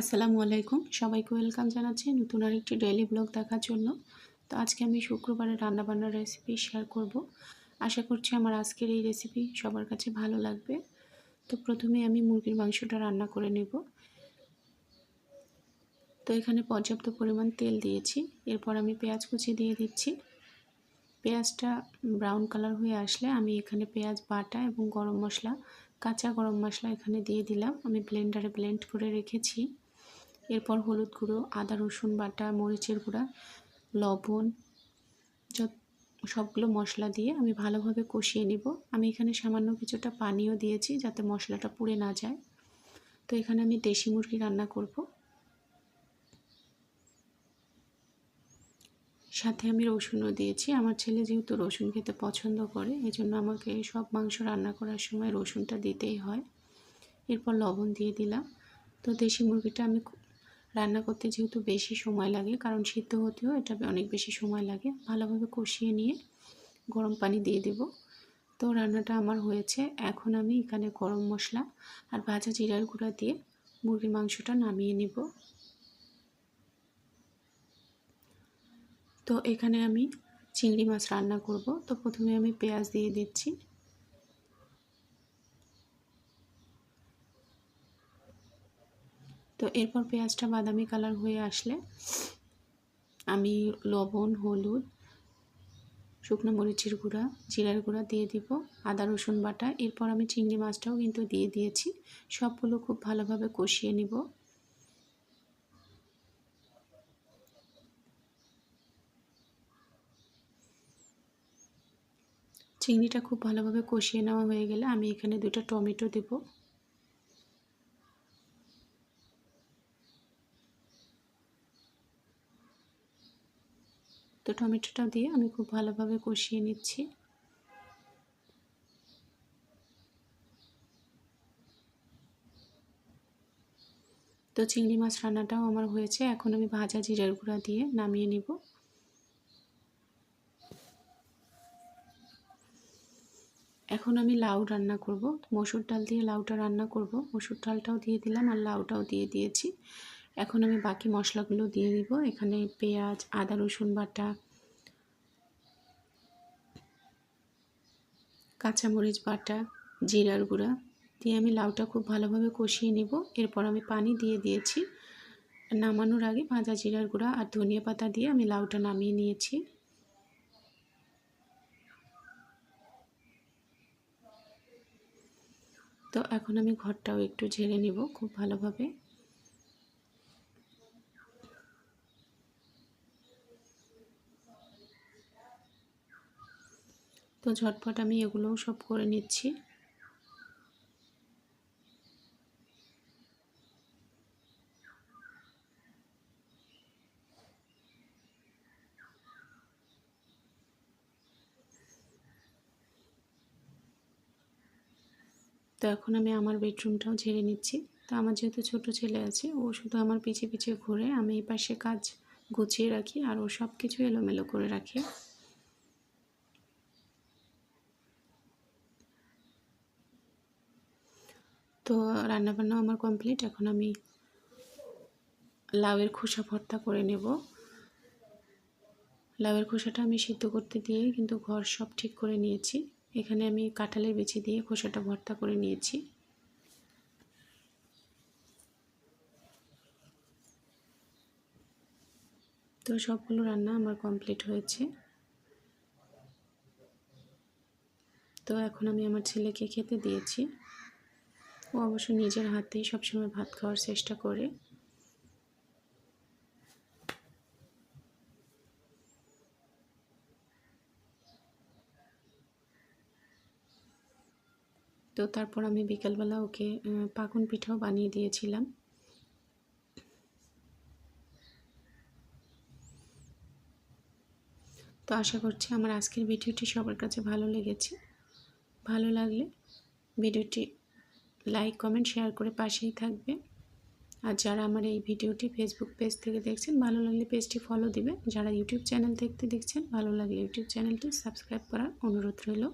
আসসালামু আলাইকুম। সবাইকে ওয়েলকাম জানাচ্ছি নতুন আরেকটি ডেইলি ব্লগ দেখার জন্য। তো আজকে আমি শুক্রবারে রান্নাবান্নার রেসিপি শেয়ার করব। আশা করছি আমার আজকের এই রেসিপি সবার কাছে ভালো লাগবে। তো প্রথমে আমি মুরগির মাংসটা রান্না করে নেব। তো এখানে পর্যাপ্ত পরিমাণ তেল দিয়েছি। এরপর আমি পেঁয়াজ কুচি দিয়ে দিচ্ছি। পেঁয়াজটা ব্রাউন কালার হয়ে আসলে আমি এখানে পেঁয়াজ, বাটা এবং গরম মশলা, কাঁচা গরম মশলা এখানে দিয়ে দিলাম। আমি ব্লেন্ডারে ব্লেন্ড করে রেখেছি। এরপর হলুদ গুঁড়ো, আদা, রসুন বাটা, মরিচের গুঁড়া, লবণ, যত সবগুলো মশলা দিয়ে আমি ভালোভাবে কষিয়ে নিব। আমি এখানে সামান্য কিছুটা পানিও দিয়েছি যাতে মশলাটা পুড়ে না যায়। তো এখানে আমি দেশি মুরগি রান্না করব। সাথে আমি রসুনও দিয়েছি। আমার ছেলে যেহেতু রসুন খেতে পছন্দ করে এই জন্য আমাকে সব মাংস রান্না করার সময় রসুনটা দিতেই হয়। এরপর লবণ দিয়ে দিলাম। তো দেশি মুরগিটা আমি রান্না করতে যেহেতু বেশি সময় লাগে, কারণ সিদ্ধ হতেও এটা অনেক বেশি সময় লাগে। ভালোভাবে কষিয়ে নিয়ে গরম পানি দিয়ে দেব। তো রান্নাটা আমার হয়েছে। এখন আমি এখানে গরম মশলা আর ভাজা জিরার গুঁড়া দিয়ে মুরগির মাংসটা নামিয়ে নিব। তো এখানে আমি চিংড়ি মাছ রান্না করব। তো প্রথমে আমি পেঁয়াজ দিয়ে দিচ্ছি। তো এরপর পেঁয়াজটা বাদামি কালার হয়ে আসলে আমি লবণ, হলুদ, শুকনো মরিচের গুঁড়া, জিরার গুঁড়া দিয়ে দিব, আদা, রসুন বাটা। এরপর আমি চিংড়ি মাছটাও কিন্তু দিয়ে দিয়েছি। সবগুলো খুব ভালোভাবে কষিয়ে নিব। চিংড়িটা খুব ভালোভাবে কষিয়ে নেওয়া হয়ে গেলে আমি এখানে দুটো টমেটো দেব। তো টমেটোটা দিয়ে আমি খুব ভালোভাবে কষিয়ে নিচ্ছি। তো চিংড়ি মাছ রান্নাটাও আমার হয়েছে। এখন আমি ভাজা জিরার গুঁড়া দিয়ে নামিয়ে নিব। এখন আমি লাউ রান্না করব। মসুর ডাল দিয়ে লাউটা রান্না করব। মসুর ডালটাও দিয়ে দিলাম আর লাউটাও দিয়ে দিয়েছি। এখন আমি বাকি মশলাগুলো দিয়ে দিব। এখানে পেঁয়াজ, আদা, রসুন বাটা, কাঁচামরিচ বাটা, জিরার গুঁড়া দিয়ে আমি লাউটা খুব ভালোভাবে কষিয়ে নিব। এরপর আমি পানি দিয়ে দিয়েছি। নামানোর আগে ভাজা জিরার গুঁড়া আর ধনিয়া পাতা দিয়ে আমি লাউটা নামিয়ে নিয়েছি। তো এখন আমি ঘরটাও একটু ঝেড়ে নিব খুব ভালোভাবে। তো ঝটপট আমি এগুলোও সব করে নিচ্ছি। তো এখন আমি আমার বেডরুমটাও ঝেড়ে নিচ্ছি। তো আমার যেহেতু ছোট ছেলে আছে, ও শুধু আমার পিছিয়ে পিছিয়ে ঘুরে আমি এই পাশে কাজ গুছিয়ে রাখি আর ও সব কিছু এলোমেলো করে রাখে। তো রান্নাবান্না আমার কমপ্লিট এখন আমি লাউয়ের খোসা ভর্তা করে নেব। লাউয়ের খোসাটা আমি সিদ্ধ করতে দিয়ে কিন্তু ঘর সব ঠিক করে নিয়েছি। এখানে আমি কাঁঠালের বিচি দিয়ে খোসাটা ভর্তা করে নিয়েছি। তো সবগুলো রান্না আমার কমপ্লিট হয়েছে। তো এখন আমি আমার ছেলেকে খেতে দিয়েছি। ও অবশ্য নিজের হাতেই সবসময় ভাত খাওয়ার চেষ্টা করে। তো তারপর আমি বিকালবেলা ওকে পাকুন পিঠাও বানিয়ে দিয়েছিলাম। তো আশা করছি আমার আজকের ভিডিওটি সবার কাছে ভালো লেগেছে। ভালো লাগলে ভিডিওটি লাইক কমেন্ট শেয়ার করে পাশেই থাকবে। আর যারা আমার এই ভিডিওটি ফেসবুক পেজ থেকে দেখছেন, ভালো লাগলে পেজটি ফলো দিবে। যারা ইউটিউব চ্যানেল দেখতে দেখছেন, ভালো লাগলে ইউটিউব চ্যানেলটি সাবস্ক্রাইব করার অনুরোধ রইল।